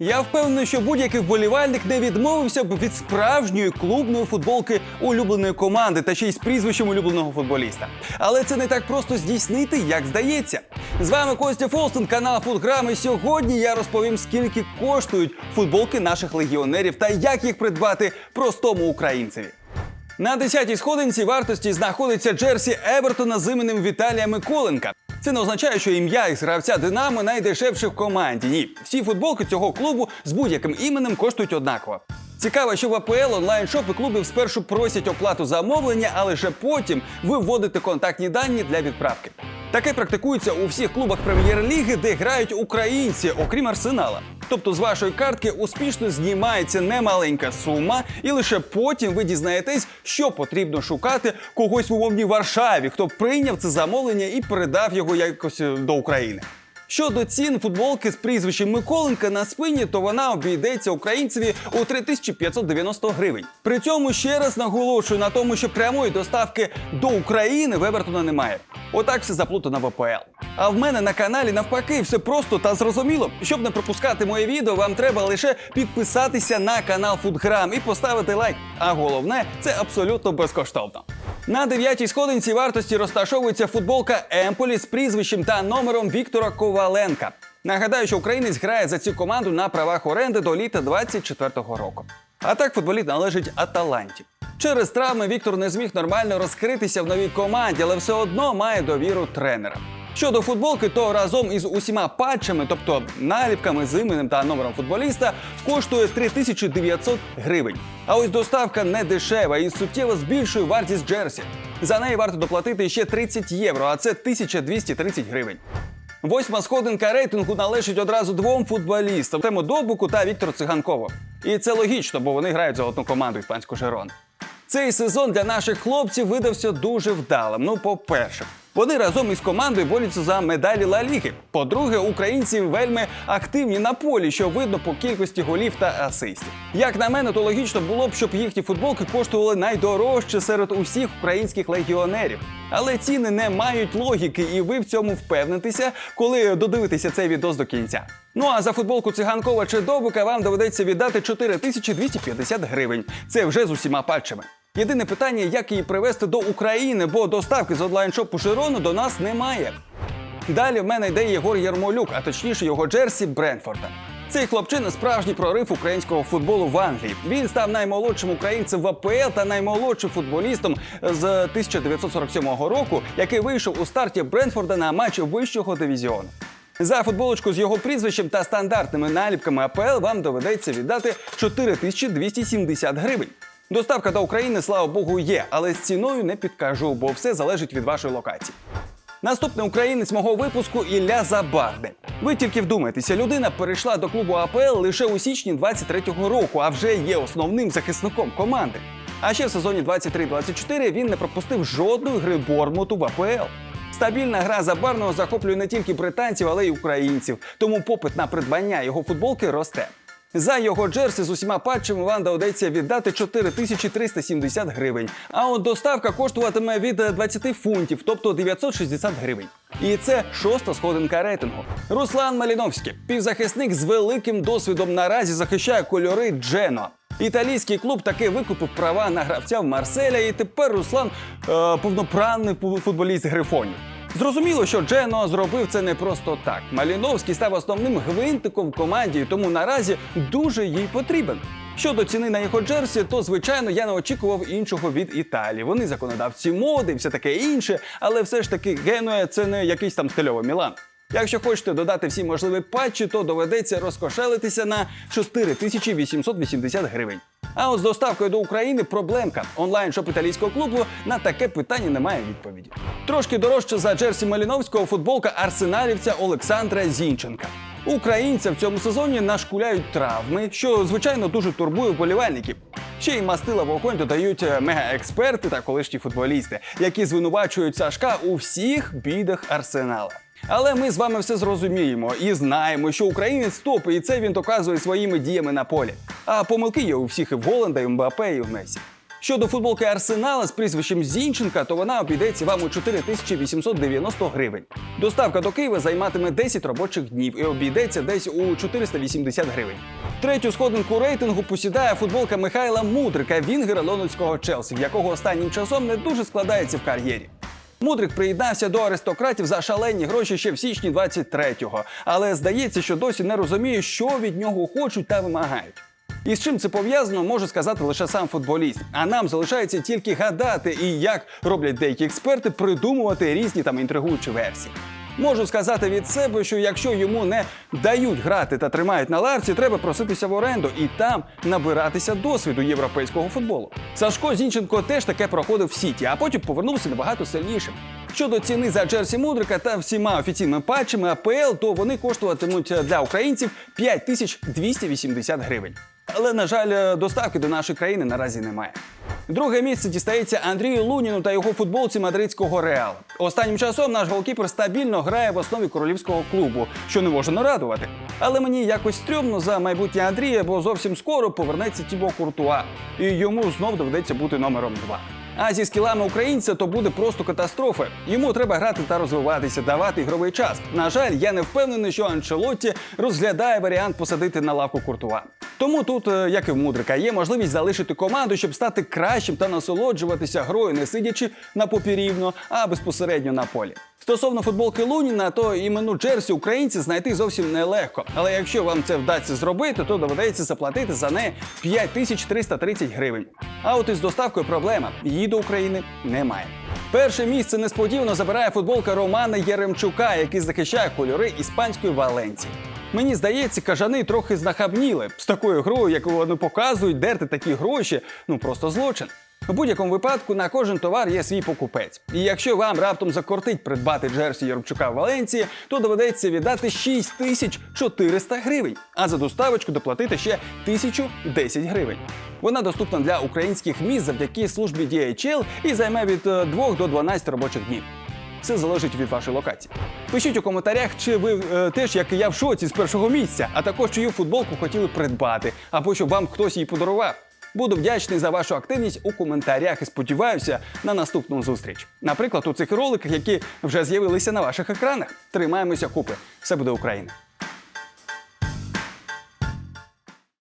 Я впевнений, що будь-який вболівальник не відмовився б від справжньої клубної футболки улюбленої команди та ще й з прізвищем улюбленого футболіста. Але це не так просто здійснити, як здається. З вами Костя Фолстон, канал Футграм. І сьогодні я розповім, скільки коштують футболки наших легіонерів та як їх придбати простому українцеві. На 10-й сходинці вартості знаходиться Джерсі Евертона з іменем Віталія Миколенка. Це не означає, що ім'я із гравця Динамо найдешевше в команді. Ні, всі футболки цього клубу з будь-яким іменем коштують однаково. Цікаво, що в АПЛ онлайн-шопи клубів спершу просять оплату замовлення, а лише потім ви вводите контактні дані для відправки. Таке практикується у всіх клубах прем'єр-ліги, де грають українці, окрім арсенала. Тобто з вашої картки успішно знімається немаленька сума, і лише потім ви дізнаєтесь, що потрібно шукати когось в умовній Варшаві, хто прийняв це замовлення і передав його якось е, до України. Щодо цін футболки з прізвищем Миколенка на спині, то вона обійдеться українцеві у 3590 гривень. При цьому ще раз наголошую на тому, що прямої доставки до України в немає. Отак все заплутано в АПЛ. А в мене на каналі навпаки все просто та зрозуміло. Щоб не пропускати моє відео, вам треба лише підписатися на канал Фудграм і поставити лайк. А головне, це абсолютно безкоштовно. На дев'ятій сходинці вартості розташовується футболка Емполі з прізвищем та номером Віктора Коваленка. Нагадаю, що українець грає за цю команду на правах оренди до літа 24-го року. А так футболіст належить Аталанті. Через травми Віктор не зміг нормально розкритися в новій команді, але все одно має довіру тренера. Щодо футболки, то разом із усіма патчами, тобто наліпками з іменем та номером футболіста, коштує 3900 гривень. А ось доставка не дешева і суттєво збільшує вартість Джерсі. За неї варто доплатити ще 30 євро, а це 1230 гривень. Восьма сходинка рейтингу належить одразу двом футболістам Тему Добуку та Віктору Циганкову. І це логічно, бо вони грають за одну команду іспанську Жерон. Цей сезон для наших хлопців видався дуже вдалим. Ну, по-перше, вони разом із командою борються за медалі Ла Ліги. По-друге, українці вельми активні на полі, що видно по кількості голів та асистів. Як на мене, то логічно було б, щоб їхні футболки коштували найдорожче серед усіх українських легіонерів. Але ціни не мають логіки, і ви в цьому впевнитеся, коли додивитеся цей відос до кінця. Ну а за футболку циганкова чи добука вам доведеться віддати 4250 гривень. Це вже з усіма патчами. Єдине питання, як її привезти до України, бо доставки з онлайн-шопу Широну до нас немає. Далі в мене йде Єгор Ярмолюк, а точніше його Джерсі Бренфорда. Цей хлопчина справжній прорив українського футболу в Англії. Він став наймолодшим українцем в АПЛ та наймолодшим футболістом з 1947 року, який вийшов у старті Бренфорда на матчі вищого дивізіону. За футболочку з його прізвищем та стандартними наліпками АПЛ вам доведеться віддати 4270 гривень. Доставка до України, слава Богу, є, але з ціною не підкажу, бо все залежить від вашої локації. Наступний українець мого випуску Ілля Забарди. Ви тільки вдумайтеся, людина перейшла до клубу АПЛ лише у січні 23-го року, а вже є основним захисником команди. А ще в сезоні 23-24 він не пропустив жодної гри Бормуту в АПЛ. Стабільна гра Забарного захоплює не тільки британців, але й українців. Тому попит на придбання його футболки росте. За його джерсі з усіма патчами вам доведеться віддати 4370 гривень. А от доставка коштуватиме від 20 фунтів, тобто 960 гривень. І це шоста сходинка рейтингу. Руслан Маліновський, півзахисник з великим досвідом наразі захищає кольори Джено. Італійський клуб таки викупив права на гравця в Марселя, і тепер Руслан е, повноправний футболіст грифонів. Зрозуміло, що Джено зробив це не просто так. Маліновський став основним гвинтиком в команді, тому наразі дуже їй потрібен. Щодо ціни на його джерсі, то звичайно я не очікував іншого від Італії. Вони законодавці моди, і все таке інше, але все ж таки Генуя це не якийсь там стильовий Мілан. Якщо хочете додати всі можливі патчі, то доведеться розкошелитися на 4880 гривень. А от з доставкою до України проблемка. Онлайн-шоп італійського клубу на таке питання немає відповіді. Трошки дорожче за Джерсі Маліновського футболка арсеналівця Олександра Зінченка. Українця в цьому сезоні нашкуляють травми, що звичайно дуже турбує вболівальників. Ще й мастила вогонь додають е, мегаексперти та колишні футболісти, які звинувачують Сашка у всіх бідах арсенала. Але ми з вами все зрозуміємо і знаємо, що українець топ, і це він доказує своїми діями на полі. А помилки є у всіх і в Голланда, і в Мбапе, і в Месі. Щодо футболки Арсенала з прізвищем Зінченка, то вона обійдеться вам у 4890 гривень. Доставка до Києва займатиме 10 робочих днів і обійдеться десь у 480 гривень. Третю сходинку рейтингу посідає футболка Михайла Мудрика, вінгера лондонського Челсі, в якого останнім часом не дуже складається в кар'єрі. Мудрик приєднався до аристократів за шалені гроші ще в січні 23-го, але здається, що досі не розуміє, що від нього хочуть та вимагають. І з чим це пов'язано, може сказати лише сам футболіст. А нам залишається тільки гадати і як роблять деякі експерти, придумувати різні там інтригуючі версії. Можу сказати від себе, що якщо йому не дають грати та тримають на лавці, треба проситися в оренду і там набиратися досвіду європейського футболу. Сашко Зінченко теж таке проходив в сіті, а потім повернувся набагато сильнішим. Щодо ціни за Джерсі Мудрика та всіма офіційними патчами АПЛ, то вони коштуватимуть для українців 5280 гривень. Але, на жаль, доставки до нашої країни наразі немає. Друге місце дістається Андрію Луніну та його футболці мадридського Реалу. Останнім часом наш голкіпер стабільно грає в основі королівського клубу, що не може нарадувати. Але мені якось стрьомно за майбутнє Андрія, бо зовсім скоро повернеться Тібо Куртуа, і йому знов доведеться бути номером 2. А зі скілами українця то буде просто катастрофа. Йому треба грати та розвиватися, давати ігровий час. На жаль, я не впевнений, що Анчелотті розглядає варіант посадити на лавку Куртуа. Тому тут, е, як і в Мудрика, є можливість залишити команду, щоб стати кращим та насолоджуватися грою, не сидячи на попі рівно, а безпосередньо на полі. Стосовно футболки Луніна, то імену Джерсі українці знайти зовсім нелегко. Але якщо вам це вдасться зробити, то доведеться заплатити за неї 5330 гривень. А от із доставкою проблема її до України немає. Перше місце несподівано забирає футболка Романа Єремчука, який захищає кольори іспанської Валенції. Мені здається, кажани трохи знахабніли з такою грою, яку вони показують, дерти такі гроші, ну просто злочин. У будь-якому випадку на кожен товар є свій покупець. І якщо вам раптом закортить придбати Джерсі Єрмчука в Валенції, то доведеться віддати 6400 гривень, а за доставочку доплатити ще 1010 гривень. Вона доступна для українських міст завдяки службі DHL і займе від е, 2 до 12 робочих днів. Все залежить від вашої локації. Пишіть у коментарях, чи ви е, теж, як і я в шоці з першого місця, а також чию футболку хотіли придбати, або щоб вам хтось її подарував. Буду вдячний за вашу активність у коментарях і сподіваюся на наступну зустріч. Наприклад, у цих роликах, які вже з'явилися на ваших екранах. Тримаємося купи. Все буде Україна!